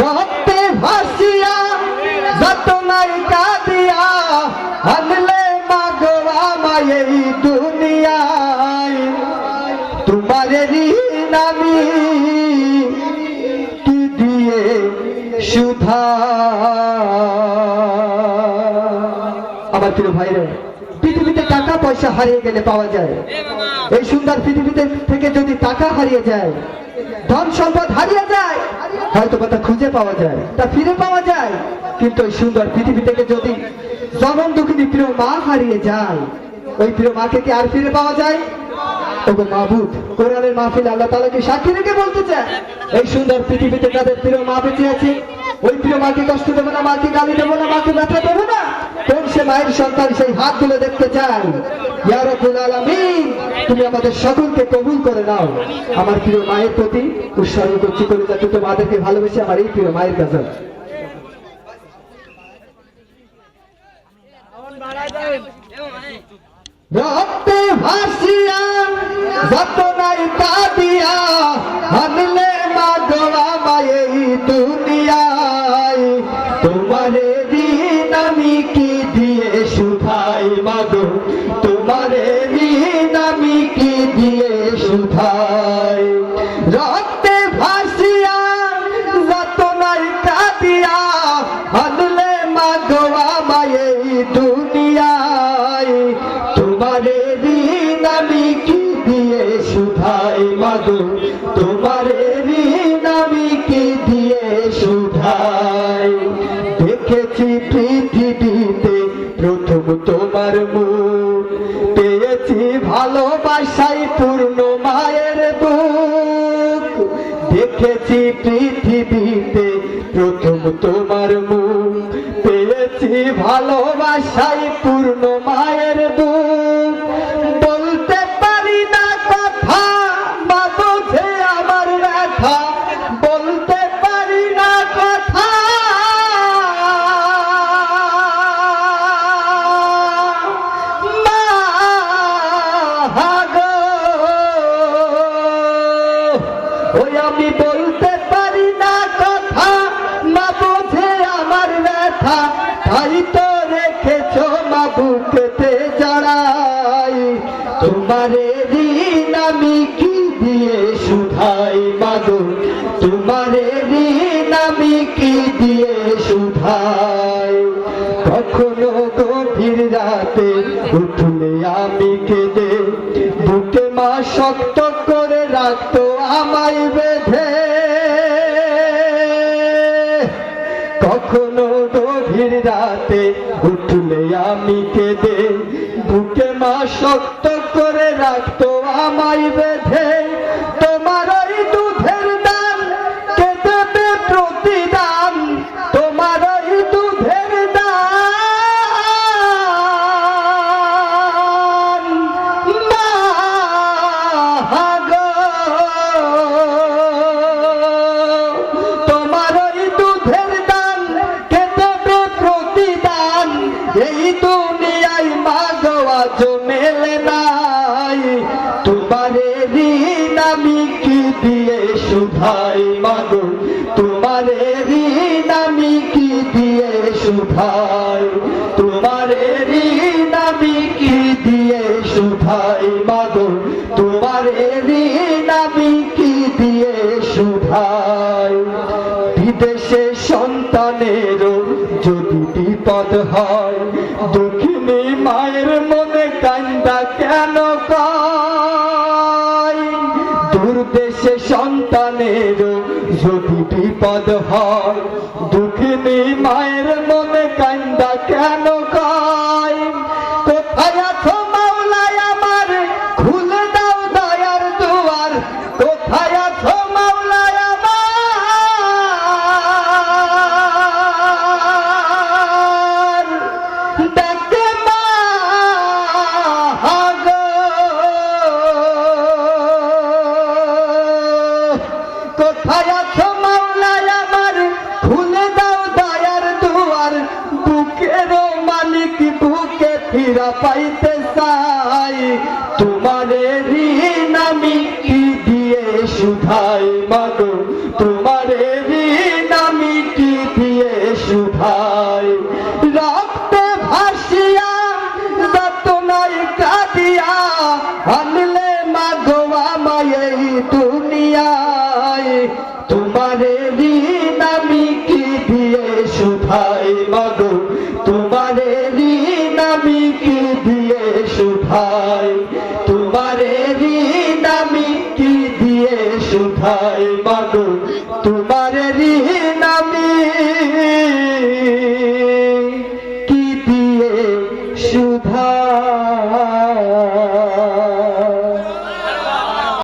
রক্তে ভাসিয়া যত নাই কাঁদিয়া আনলে মাগোয়া মায়ের দুনিয়ায়। তোমার ঋণ কি দিয়ে সুধা? আমার প্রিয় ভাইরে পৃথিবীতে টাকা পয়সা হারিয়ে গেলে পাওয়া যায়। এই সুন্দর পৃথিবীতে থেকে যদি টাকা হারিয়ে যায় ধন সম্পদ হারিয়ে যায়, হয়তো কথা খুঁজে পাওয়া যায়, তা ফিরে পাওয়া যায়। কিন্তু ওই সুন্দর পৃথিবী থেকে যদি জনম দুঃখিনী প্রিয় মা হারিয়ে যায়, ওই প্রিয় মাকে কি আর ফিরে পাওয়া যায়? ওগো মাহবুদ কোরআনের মাহফিল আল্লাহ তাআলাকে সাক্ষী রেখে বলতে চায়? এই সুন্দর পৃথিবীতে তাদের প্রিয় মা বেঁচে আছে, ওই প্রিয় মাকে কষ্ট দেবো না, মাকে গালি দেবো না, মাকে ব্যথা দেবো না। কোন সে মায়ের সন্তান সেই হাত তুলে দেখতে চাই ইয়া রাব্বুল আলামিন। তুমি আমাদের সকলকে কবুল করে নাও। আমার প্রিয় মায়ের প্রতি উৎসর্গ করছি করে যাতে তো মাদেরকে ভালোবেসে আমার এই প্রিয় মায়ের কাছে রক্তে ভাসিয়া যত নাই কাঁদিয়া মায়ের বুক। দেখেছি পৃথিবীতে প্রথম তোমার মুখ। পেয়েছি ভালোবাসায় পূর্ণ মায়ের বুক। আমি বলতে পারি না কথা, মা বোঝে আমার ব্যথা। তাই তো রেখেছ মা বুকেতে জড়াই। তোমারে ঋণ আমি কি দিয়ে সুধাই মাগো তোমারে ঋণ আমি কি দিয়ে সুধাই কখনো গভীর রাতে উঠলে আমি কেঁদে, বুকে মা শক্ত করে রাখতো আমায় কখনো গভীর রাতে উঠলে আমি কেঁদে বুকে মা শক্ত করে রাখতো আমায় বেঁধে। সুধাই মাগো তোমারে ঋণ কি দিয়ে সুধাই? তোমারে ঋণ কি দিয়ে সুধাই মাগো তোমারে ঋণ কি দিয়ে সুধাই? বিদেশে সন্তানেরও যদি বিপদ হয়, দুঃখিনী মায়ের মনে কান্দা কেন যদি পদ হয়। দুঃখিনী মায়ের মনে কান্দা কেন কয় বুকের মালিক বুকে ফিরা পাইতে চাই। তোমারে ঋণ কি দিয়ে শুধাই মাগো? তোমারে ঋণ ঋণ আমি কি দিয়ে সুধাই তোমারে ঋণ আমি কি দিয়ে সুধাই মাগো? তোমারে ঋণ আমি